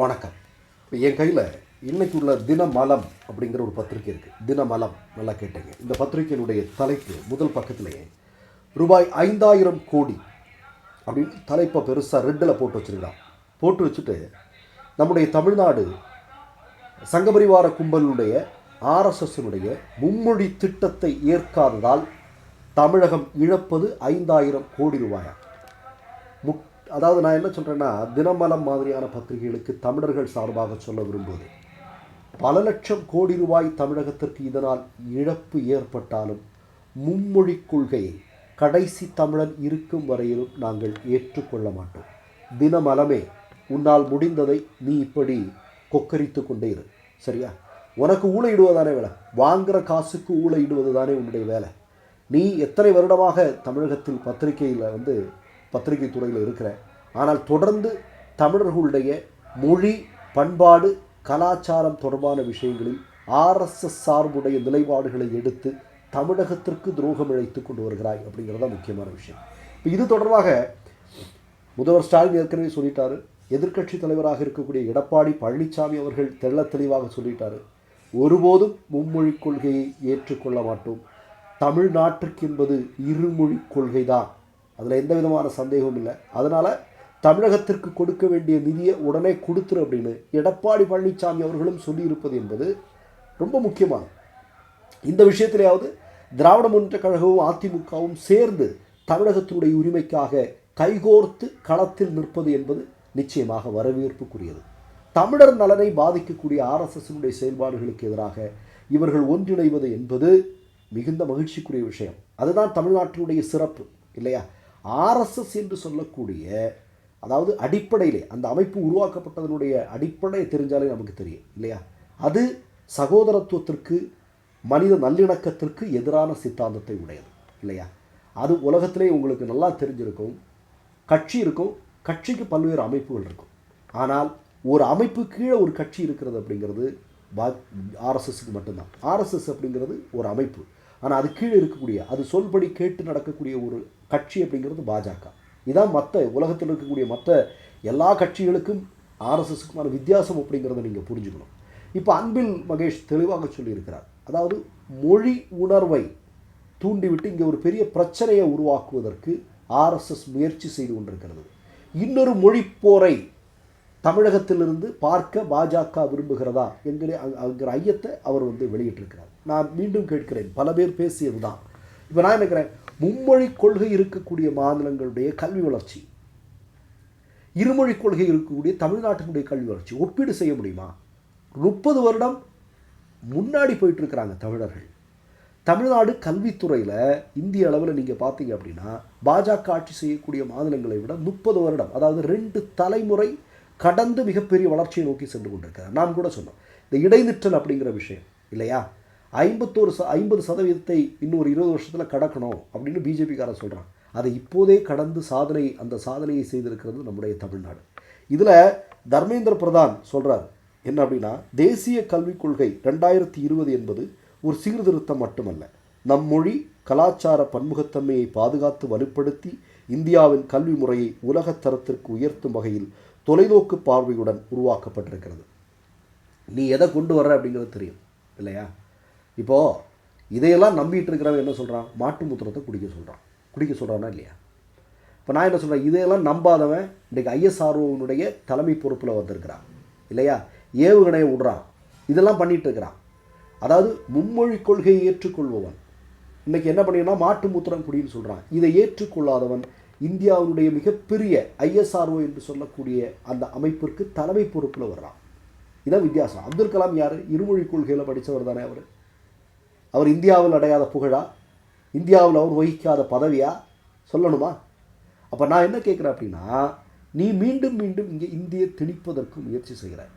வணக்கம். இப்போ என் கையில் இன்றைக்கு உள்ள தினமலம் அப்படிங்கிற ஒரு பத்திரிக்கை இருக்குது தினமலம் நல்லா கேட்டீங்க. இந்த பத்திரிக்கையினுடைய தலைப்பு முதல் பக்கத்திலேயே ரூபாய் ஐந்தாயிரம் கோடி அப்படின்னு தலைப்பை பெருசாக ரெட்டில் போட்டு வச்சுருக்கலாம் போட்டு வச்சுட்டு நம்முடைய தமிழ்நாடு சங்கபரிவார கும்பலுடைய ஆர்எஸ்எஸ்னுடைய மும்மொழி திட்டத்தை ஏற்காததால் தமிழகம் இழப்பது ஐந்தாயிரம் கோடி ரூபாயா? முக் அதாவது நான் என்ன சொல்கிறேன்னா தினமலம் மாதிரியான பத்திரிகைகளுக்கு தமிழர்கள் சார்பாக சொல்ல விரும்புவது. பல லட்சம் கோடி ரூபாய் தமிழகத்திற்கு இதனால் இழப்பு ஏற்பட்டாலும் மும்மொழி கொள்கையை கடைசி தமிழன் இருக்கும் வரையிலும் நாங்கள் ஏற்றுக்கொள்ள மாட்டோம். தினமலமே உன்னால் முடிந்ததை நீ இப்படி கொக்கரித்து கொண்டே இரு. சரியா? உனக்கு ஊழையிடுவதானே வேலை. வாங்குகிற காசுக்கு ஊழையிடுவது தானே உன்னுடைய வேலை. நீ எத்தனை வருடமாக தமிழகத்தில் பத்திரிகையில் வந்து பத்திரிகை துறையில் இருக்கிறேன். ஆனால் தொடர்ந்து தமிழர்களுடைய மொழி பண்பாடு கலாச்சாரம் தொடர்பான விஷயங்களில் ஆர்எஸ்எஸ் சார்புடைய நிலைப்பாடுகளை எடுத்து தமிழகத்திற்கு துரோகம் இழைத்து கொண்டு வருகிறாய் அப்படிங்கிறது தான் முக்கியமான விஷயம். இப்போ இது தொடர்பாக முதல்வர் ஸ்டாலின் ஏற்கனவே சொல்லிட்டாரு. எதிர்க்கட்சி தலைவராக இருக்கக்கூடிய எடப்பாடி பழனிசாமி அவர்கள் தெள்ள தெளிவாக சொல்லிட்டாரு. ஒருபோதும் மும்மொழிக் கொள்கையை ஏற்றுக்கொள்ள மாட்டோம். தமிழ்நாட்டிற்கு என்பது இருமொழி கொள்கை தான் அதில் எந்த விதமான சந்தேகமும் இல்லை. அதனால் தமிழகத்திற்கு கொடுக்க வேண்டிய நிதியை உடனே கொடுத்துரு அப்படின்னு எடப்பாடி பழனிசாமி அவர்களும் சொல்லியிருப்பது என்பது ரொம்ப முக்கியமானது. இந்த விஷயத்திலேயாவது திராவிட முன்னேற்ற கழகமும் அதிமுகவும் சேர்ந்து தமிழகத்தினுடைய உரிமைக்காக கைகோர்த்து களத்தில் நிற்பது என்பது நிச்சயமாக வரவேற்புக்குரியது. தமிழர் நலனை பாதிக்கக்கூடிய ஆர்எஸ்எஸ்னுடைய செயல்பாடுகளுக்கு எதிராக இவர்கள் ஒன்றிணைவது என்பது மிகுந்த மகிழ்ச்சிக்குரிய விஷயம். அதுதான் தமிழ்நாட்டினுடைய சிறப்பு இல்லையா? ஆர்எஸ்எஸ் என்று சொல்லக்கூடிய அதாவது அடிப்படையிலே அந்த அமைப்பு உருவாக்கப்பட்டதனுடைய அடிப்படையை தெரிஞ்சாலே நமக்கு தெரியும் இல்லையா? அது சகோதரத்துவத்திற்கு மனித நல்லிணக்கத்திற்கு எதிரான சித்தாந்தத்தை உடையது இல்லையா? அது உலகத்திலே உங்களுக்கு நல்லா தெரிஞ்சிருக்கும் கட்சி இருக்கும் கட்சிக்கு பல்வேறு அமைப்புகள் இருக்கும். ஆனால் ஒரு அமைப்பு கீழே ஒரு கட்சி இருக்கிறது அப்படிங்கிறது பா ஆர்எஸ்எஸ்க்கு மட்டும்தான். ஆர்எஸ்எஸ் அப்படிங்கிறது ஒரு அமைப்பு. ஆனால் அது கீழே இருக்கக்கூடிய அது சொல்படி கேட்டு நடக்கக்கூடிய ஒரு கட்சி அப்படிங்கிறது பாஜக. இதான் மற்ற உலகத்தில் இருக்கக்கூடிய மற்ற எல்லா கட்சிகளுக்கும் ஆர்எஸ்எஸ்க்குமான வித்தியாசம் அப்படிங்கிறத நீங்கள் புரிஞ்சுக்கணும். இப்போ அன்பில் மகேஷ் தெளிவாக சொல்லியிருக்கிறார். அதாவது மொழி உணர்வை தூண்டிவிட்டு இங்கே ஒரு பெரிய பிரச்சனையை உருவாக்குவதற்கு ஆர்எஸ்எஸ் முயற்சி செய்து கொண்டிருக்கிறது. இன்னொரு மொழிப்போரை தமிழகத்திலிருந்து பார்க்க பாஜக விரும்புகிறதா என்கிற அங்கிற ஐயத்தை அவர் வந்து வெளியிட்டிருக்கிறார். நான் மீண்டும் கேட்கிறேன். பல பேர் பேசியது தான் இப்போ நான் நினைக்கிறேன் மும்மொழி கொள்கை இருக்கக்கூடிய மாநிலங்களுடைய கல்வி வளர்ச்சி. இருமொழி கொள்கை இருக்கக்கூடிய தமிழ்நாட்டினுடைய கல்வி வளர்ச்சி. ஒப்பீடு செய்ய முடியுமா? முப்பது வருடம் முன்னாடி போயிட்டுருக்கிறாங்க தமிழர்கள். தமிழ்நாடு கல்வித்துறையில் இந்திய அளவில் நீங்கள் பார்த்தீங்க அப்படின்னா பாஜக ஆட்சி செய்யக்கூடிய மாநிலங்களை விட முப்பது வருடம் அதாவது ரெண்டு தலைமுறை கடந்து மிகப்பெரிய வளர்ச்சியை நோக்கி சென்று கொண்டிருக்கிறார். நாம் கூட சொன்னோம் இந்த இடைநிற்றல் அப்படிங்கிற விஷயம் இல்லையா? ஐம்பத்தோரு ச ஐம்பது சதவீதத்தை இன்னொரு இருபது வருஷத்தில் கடக்கணும் அப்படின்னு பிஜேபிக்காரன் சொல்கிறான் அதை இப்போதே கடந்து சாதனை அந்த சாதனையை செய்திருக்கிறது நம்முடைய தமிழ்நாடு. இதில் தர்மேந்திர பிரதான் சொல்கிறார் என்ன அப்படின்னா தேசிய கல்விக் கொள்கை ரெண்டாயிரத்தி இருபது என்பது ஒரு சீர்திருத்தம் மட்டுமல்ல. நம் மொழி கலாச்சார பன்முகத்தன்மையை பாதுகாத்து வலுப்படுத்தி இந்தியாவின் கல்வி முறையை உலகத்தரத்திற்கு உயர்த்தும் வகையில் தொலைநோக்கு பார்வையுடன் உருவாக்கப்பட்டிருக்கிறது. நீ எதை கொண்டு வர்ற அப்படிங்கிறது தெரியும் இல்லையா? இப்போது இதையெல்லாம் நம்பிட்டு இருக்கிறவன் என்ன சொல்கிறான் மாட்டு மூத்திரத்தை குடிக்க சொல்கிறான் குடிக்க சொல்கிறானா இல்லையா? இப்போ நான் என்ன சொல்கிறேன் இதையெல்லாம் நம்பாதவன் இன்றைக்கு ஐஎஸ்ஆர்ஓனுடைய தலைமை பொறுப்பில் வந்திருக்கிறான் இல்லையா? ஏவுகணையை விடுறான். இதெல்லாம் பண்ணிகிட்டு இருக்கிறான் அதாவது மும்மொழி கொள்கையை ஏற்றுக்கொள்பவன். இன்றைக்கி என்ன பண்ணினா மாட்டு மூத்திரம் குடின்னு சொல்கிறான் இதை ஏற்றுக்கொள்ளாதவன் இந்தியாவுடைய மிகப்பெரிய ஐஎஸ்ஆர்ஓ என்று சொல்லக்கூடிய அந்த அமைப்பிற்கு தலைமை பொறுப்பில் வர்றான். இதான் வித்தியாசம். அப்துல் கலாம் யார்? இருமொழி கொள்கையில் படித்தவர் தானே அவர். அவர் இந்தியாவில் அடையாத புகழா? இந்தியாவில் அவர் வகிக்காத பதவியா? சொல்லணுமா? அப்போ நான் என்ன கேட்குறேன் அப்படின்னா நீ மீண்டும் மீண்டும் இங்கே இந்தியை திணிப்பதற்கு முயற்சி செய்கிறாய்.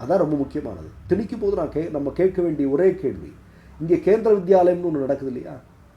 அதான் ரொம்ப முக்கியமானது. திணிக்கும் போது நான் கே நம்ம கேட்க வேண்டிய ஒரே கேள்வி இங்கே கேந்திர வித்யாலயம்னு ஒன்று நடக்குது இல்லையா?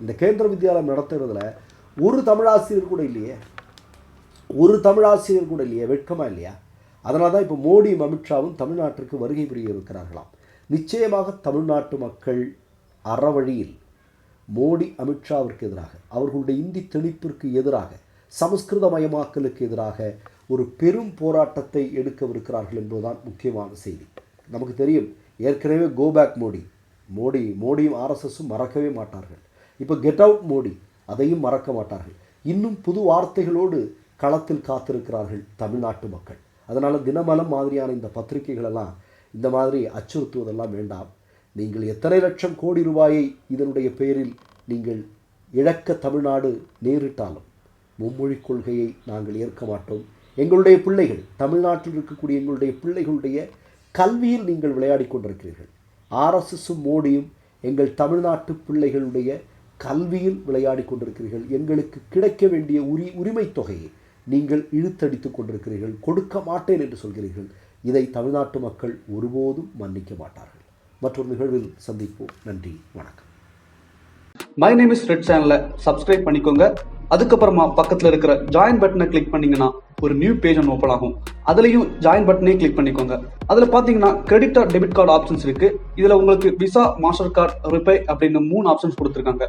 இந்த கேந்திர வித்யாலயம் நடத்துறதுல ஒரு தமிழாசிரியர் கூட இல்லையே. ஒரு தமிழாசிரியர் கூட இல்லையே. வெட்கமா இல்லையா? அதனால தான் இப்போ மோடியும் அமித்ஷாவும் தமிழ்நாட்டிற்கு வருகை புரிய இருக்கிறார்களாம். நிச்சயமாக தமிழ்நாட்டு மக்கள் அறவழியில் மோடி அமித்ஷாவிற்கு எதிராக அவர்களுடைய இந்தி திணிப்பிற்கு எதிராக சமஸ்கிருதமயமாக்கலுக்கு எதிராக ஒரு பெரும் போராட்டத்தை எடுக்கவிருக்கிறார்கள் என்பதுதான் முக்கியமான செய்தி. நமக்கு தெரியும் ஏற்கனவே கோபேக் மோடி. மோடி மோடியும் ஆர்எஸ்எஸும் மறக்கவே மாட்டார்கள். இப்போ கெட் அவுட் மோடி. அதையும் மறக்க மாட்டார்கள். இன்னும் புது வார்த்தைகளோடு களத்தில் காத்திருக்கிறார்கள் தமிழ்நாட்டு மக்கள். அதனால் தினமலம் மாதிரியான இந்த பத்திரிகைகளெல்லாம் இந்த மாதிரி அச்சுறுத்துவதெல்லாம் வேண்டாம். நீங்கள் எத்தனை லட்சம் கோடி ரூபாயை இதனுடைய பெயரில் நீங்கள் இழக்க தமிழ்நாடு நேரிட்டாலும் மும்மொழி கொள்கையை நாங்கள் ஏற்க மாட்டோம். எங்களுடைய பிள்ளைகள் தமிழ்நாட்டில் இருக்கக்கூடிய எங்களுடைய பிள்ளைகளுடைய கல்வியில் நீங்கள் விளையாடி கொண்டிருக்கிறீர்கள். ஆர்எஸ்எஸும் மோடியும் எங்கள் தமிழ்நாட்டு பிள்ளைகளுடைய கல்வியில் விளையாடி கொண்டிருக்கிறீர்கள். எங்களுக்கு கிடைக்க வேண்டிய உரி உரிமைத் தொகையை நீங்கள் இழுத்தடித்துக் கொண்டிருக்கிறீர்கள். கொடுக்க மாட்டேன் என்று சொல்கிறீர்கள். இதை தமிழ்நாட்டு மக்கள் ஒருபோதும் மன்னிக்க மாட்டார்கள். மற்றொரு நிகழ்வில் சந்திப்போம். நன்றி. வணக்கம். மை நேம் இஸ் ரெட் சேனலை சப்ஸ்கிரைப் பண்ணிக்கோங்க. அதுக்கப்புறமா பக்கத்தில் இருக்கிற ஜாயின் பட்டனை கிளிக் பண்ணீங்கன்னா ஒரு நியூ பேஜ் ஒன்று ஓப்பன் ஆகும். அதுலேயும் ஜாயின் பட்டனே கிளிக் பண்ணிக்கோங்க. அதில் பார்த்தீங்கன்னா credit card debit card options இருக்கு. இதில் உங்களுக்கு விசா மாஸ்டர் கார்டு ரிப்பே அப்படின்னு மூணு ஆப்ஷன்ஸ் கொடுத்துருக்காங்க.